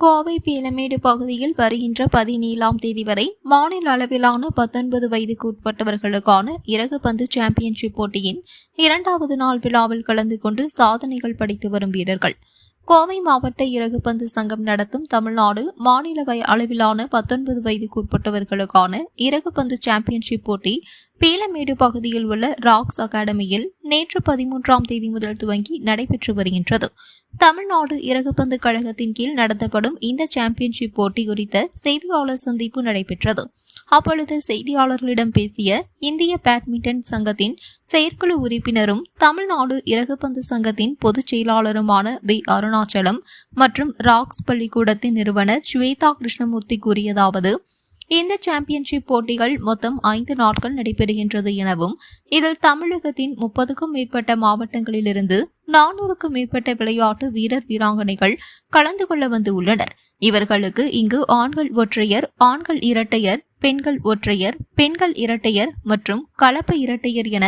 கோவை பீலமேடு பகுதியில் வருகின்ற பதினேழாம் தேதி வரை மாநில அளவிலான பத்தொன்பது வயதுக்கு உட்பட்டவர்களுக்கான இறகு பந்து சாம்பியன்ஷிப் போட்டியின் இரண்டாவது நாள் விழாவில் கலந்து கொண்டு சாதனைகள் படைத்து வரும் வீரர்கள். கோவை மாவட்ட இறகுப்பந்து சங்கம் நடத்தும் தமிழ்நாடு மாநில வய அளவிலான பத்தொன்பது வயதுக்கு உட்பட்டவர்களுக்கான இறகுப்பந்து சாம்பியன்ஷிப் போட்டி பீலமேடு பகுதியில் உள்ள ராக்ஸ் அகாடமியில் நேற்று பதிமூன்றாம் தேதி முதல் துவங்கி நடைபெற்று வருகின்றது. தமிழ்நாடு இறகுப்பந்து கழகத்தின் கீழ் நடத்தப்படும் இந்த சாம்பியன்ஷிப் போட்டி குறித்த செய்தியாளர் சந்திப்பு நடைபெற்றது. அப்பொழுது செய்தியாளர்களிடம் பேசிய இந்திய பேட்மிண்டன் சங்கத்தின் செயற்குழு உறுப்பினரும் தமிழ்நாடு இறகுப்பந்து சங்கத்தின் பொதுச் செயலாளருமான பி அருணாச்சலம் மற்றும் ராக்ஸ் பள்ளிக்கூடத்தின் நிறுவனர் ஸ்வேதா கிருஷ்ணமூர்த்தி கூறியதாவது இந்த சாம்பியன்ஷிப் போட்டிகள் மொத்தம் ஐந்து நாட்கள் நடைபெறுகின்றது எனவும் இதில் தமிழகத்தின் முப்பதுக்கும் மேற்பட்ட மாவட்டங்களிலிருந்து நானூறுக்கும் மேற்பட்ட விளையாட்டு வீரர் வீராங்கனைகள் கலந்து கொள்ள வந்து உள்ளனர் இவர்களுக்கு இங்கு ஆண்கள் ஒற்றையர் ஆண்கள் இரட்டையர் பெண்கள் ஒற்றையர் பெண்கள் இரட்டையர் மற்றும் கலப்பு இரட்டையர் என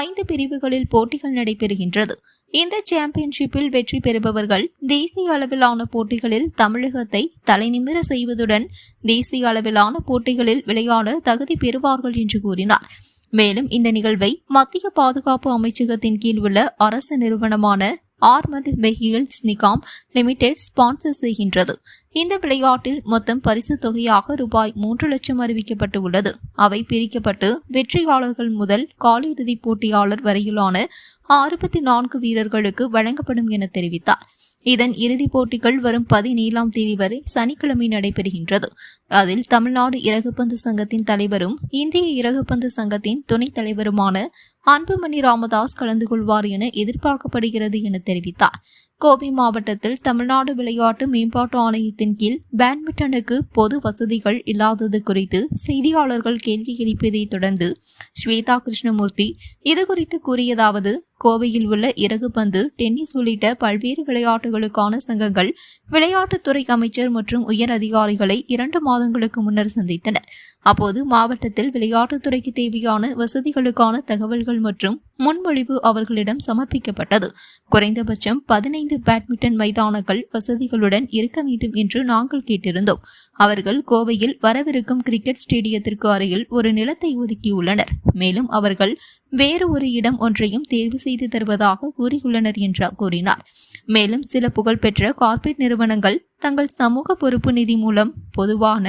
ஐந்து பிரிவுகளில் போட்டிகள் நடைபெறுகின்றது. இந்த சாம்பியன்ஷிப்பில் வெற்றி பெறுபவர்கள் தேசிய அளவிலான போட்டிகளில் தமிழகத்தை தலைநிமிர செய்வதுடன் தேசிய அளவிலான போட்டிகளில் விளையாட தகுதி பெறுவார்கள் என்று கூறினார். மேலும் இந்த நிகழ்வை மத்திய பாதுகாப்பு அமைச்சகத்தின் கீழ் உள்ள அரசு நிறுவனமான armoured vehicles Nigam limited sponsor செய்கின்றது. இந்த விளையாட்டில் மொத்தம் பரிசு தொகையாக ரூபாய் மூன்று லட்சம் அறிவிக்கப்பட்டு உள்ளது. அவை பிரிக்கப்பட்டு வெற்றியாளர்கள் முதல் காலிறுதிப் போட்டியாளர் வரையிலான அறுபத்தி நான்கு வீரர்களுக்கு வழங்கப்படும் என தெரிவித்தார். இதன் இறுதிப் போட்டிகள் வரும் பதினேழாம் தேதி வரை சனிக்கிழமை நடைபெறுகின்றது. அதில் தமிழ்நாடு இறகுப்பந்து சங்கத்தின் தலைவரும் இந்திய இறகுப்பந்து சங்கத்தின் துணைத் தலைவருமான அன்புமணி ராமதாஸ் கலந்து கொள்வார் என எதிர்பார்க்கப்படுகிறது என தெரிவித்தார். கோவை மாவட்டத்தில் தமிழ்நாடு விளையாட்டு மேம்பாட்டு ஆணையத்தின் கீழ் பேட்மிண்டனுக்கு பொது வசதிகள் இல்லாதது குறித்து செய்தியாளர்கள் கேள்வி எழுப்பியதை தொடர்ந்து ஸ்வேதா கிருஷ்ணமூர்த்தி இதுகுறித்து கூறியதாவது கோவையில் உள்ள இறகுபந்து டென்னிஸ் உள்ளிட்ட பல்வேறு விளையாட்டுகளுக்கான சங்கங்கள் விளையாட்டுத்துறை அமைச்சர் மற்றும் உயர் அதிகாரிகளை இரண்டு மாதங்களுக்கு முன்னர் சந்தித்தனர். அப்போது மாவட்டத்தில் விளையாட்டுத்துறைக்கு தேவையான வசதிகளுக்கான தகவல்கள் மற்றும் முன்மொழிவு அவர்களிடம் சமர்ப்பிக்கப்பட்டது. குறைந்தபட்சம் பதினைந்து பேட்மிண்டன் மைதானங்கள் வசதிகளுடன் இருக்க வேண்டும் என்று நாங்கள் கேட்டிருந்தோம். அவர்கள் கோவையில் வரவிருக்கும் கிரிக்கெட் ஸ்டேடியத்திற்கு அருகில் ஒரு நிலத்தை ஒதுக்கியுள்ளனர். மேலும் அவர்கள் வேறு ஒரு இடம் ஒன்றையும் தேர்வு செய்து தருவதாக கூறியுள்ளனர் என்று கூறினார். மேலும் சில புகழ்பெற்ற கார்ப்பரேட் நிறுவனங்கள் தங்கள் சமூக பொறுப்பு நிதி மூலம் பொதுவான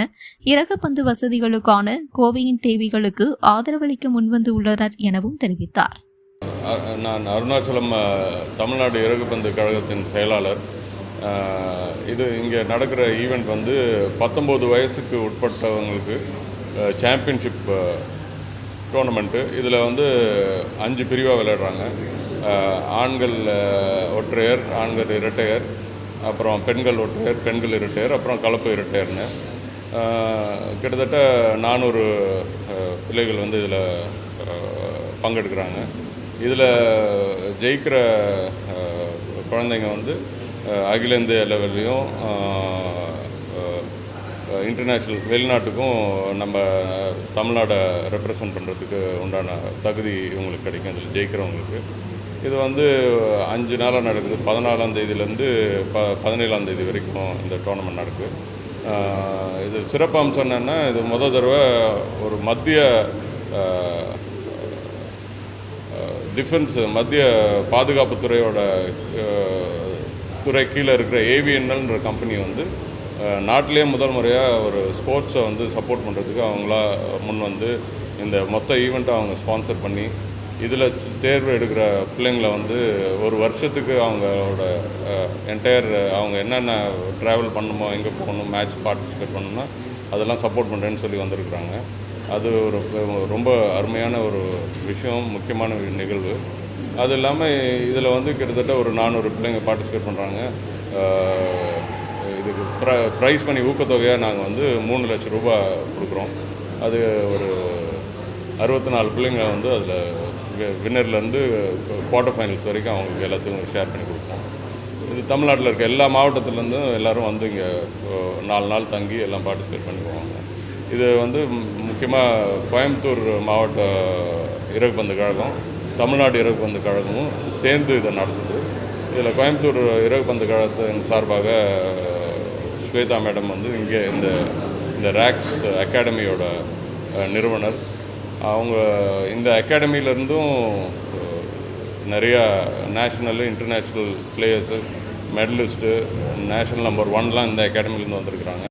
இறகுப்பந்து வசதிகளுக்கான கோவையின் தேவைகளுக்கு ஆதரவளிக்க முன்வந்து உள்ளனர் எனவும் தெரிவித்தார். நான் அருணாச்சலம் தமிழ்நாடு இறகுப்பந்து கழகத்தின் செயலாளர். இது இங்கே நடக்கிற ஈவெண்ட் வந்து பத்தொம்போது வயசுக்கு உட்பட்டவங்களுக்கு சாம்பியன்ஷிப் டோர்னமெண்ட்டு இதில் வந்து அஞ்சு பிரிவாக விளையாடுறாங்க. ஆண்கள் ஒற்றையர் ஆண்கள் இரட்டையர் அப்புறம் பெண்கள் ஒற்றையர் பெண்கள் இரட்டையர் அப்புறம் கலப்பு இரட்டையர்னு. கிட்டத்தட்ட நானூறு பிள்ளைகள் வந்து இதில் பங்கெடுக்கிறாங்க. இதில் ஜெயிக்கிற குழந்தைங்க வந்து அகில இந்திய லெவல்லையும் இன்டர்நேஷ்னல் வெளிநாட்டுக்கும் நம்ம தமிழ்நாடை ரெப்ரசன்ட் பண்ணுறதுக்கு உண்டான தகுதி இவங்களுக்கு கிடைக்கும். அதில் ஜெயிக்கிறவங்களுக்கு இது வந்து அஞ்சு நாளாக நடக்குது. பதினாலாம் தேதியிலேருந்து ப பதினேழாம் தேதி வரைக்கும் இந்த டோர்னமெண்ட் நடக்குது இது சிறப்பு அம்சம் என்னென்னா இது முத தடவை ஒரு மத்திய டிஃபென்ஸ் மத்திய பாதுகாப்புத்துறையோட துறை கீழே இருக்கிற ஏவிஎன்எல்ன்ற கம்பெனி வந்து அஹ், நாட்டிலேயே முதல் முறையாக ஒரு ஸ்போர்ட்ஸை வந்து சப்போர்ட் பண்ணுறதுக்கு அவங்களா முன் வந்து இந்த மொத்த ஈவெண்ட்டை அவங்க ஸ்பான்சர் பண்ணி இதில் தேர்வு எடுக்கிற பிள்ளைங்களை வந்து ஒரு வருஷத்துக்கு அவங்களோட என்டையர் அவங்க என்னென்ன ட்ராவல் பண்ணணுமோ எங்கே போகணும் மேட்ச் பார்ட்டிசிபேட் பண்ணணும்னா அதெல்லாம் சப்போர்ட் பண்ணுறேன்னு சொல்லி வந்திருக்கிறாங்க. அது ஒரு ரொம்ப அருமையான ஒரு விஷயம் முக்கியமான நிகழ்வு. அது இல்லாமல் இதில் வந்து கிட்டத்தட்ட ஒரு நானூறு பிள்ளைங்க பார்ட்டிசிபேட் பண்ணுறாங்க இதுக்கு ப்ர ப்ரைஸ் பண்ணி ஊக்கத்தொகையாக நாங்கள் வந்து மூணு லட்சம் ரூபாய் கொடுக்குறோம். அது ஒரு அறுபத்தி நாலு பிள்ளைங்க வந்து அதில் வின்னர்லேருந்து குவார்ட்டர் ஃபைனல்ஸ் வரைக்கும் அவங்களுக்கு எல்லாத்துக்கும் ஷேர் பண்ணி கொடுப்போம். இது தமிழ்நாட்டில் இருக்க எல்லா மாவட்டத்துலேருந்தும் எல்லாரும் வந்து இங்கே நாலு நாள் தங்கி எல்லாம் பார்ட்டிசிபேட் பண்ணி போவாங்க இது வந்து முக்கியமாக கோயம்புத்தூர் மாவட்ட இறகுப்பந்து கழகம். தமிழ்நாடு இறகுப்பந்து கழகமும் சேர்ந்து இதை நடத்துது. இதில் கோயம்புத்தூர் இறகுப்பந்து கழகத்தின் சார்பாக ஸ்வேதா மேடம் வந்து இங்கே இந்த இந்த ரேக்ஸ் அகாடமியோட நிறுவனர். அவங்க இந்த அகாடமியிலேருந்தும் நிறையா national international players medallist national number ஒன்லாம் இந்த அகாடமிலேருந்து வந்திருக்கிறாங்க.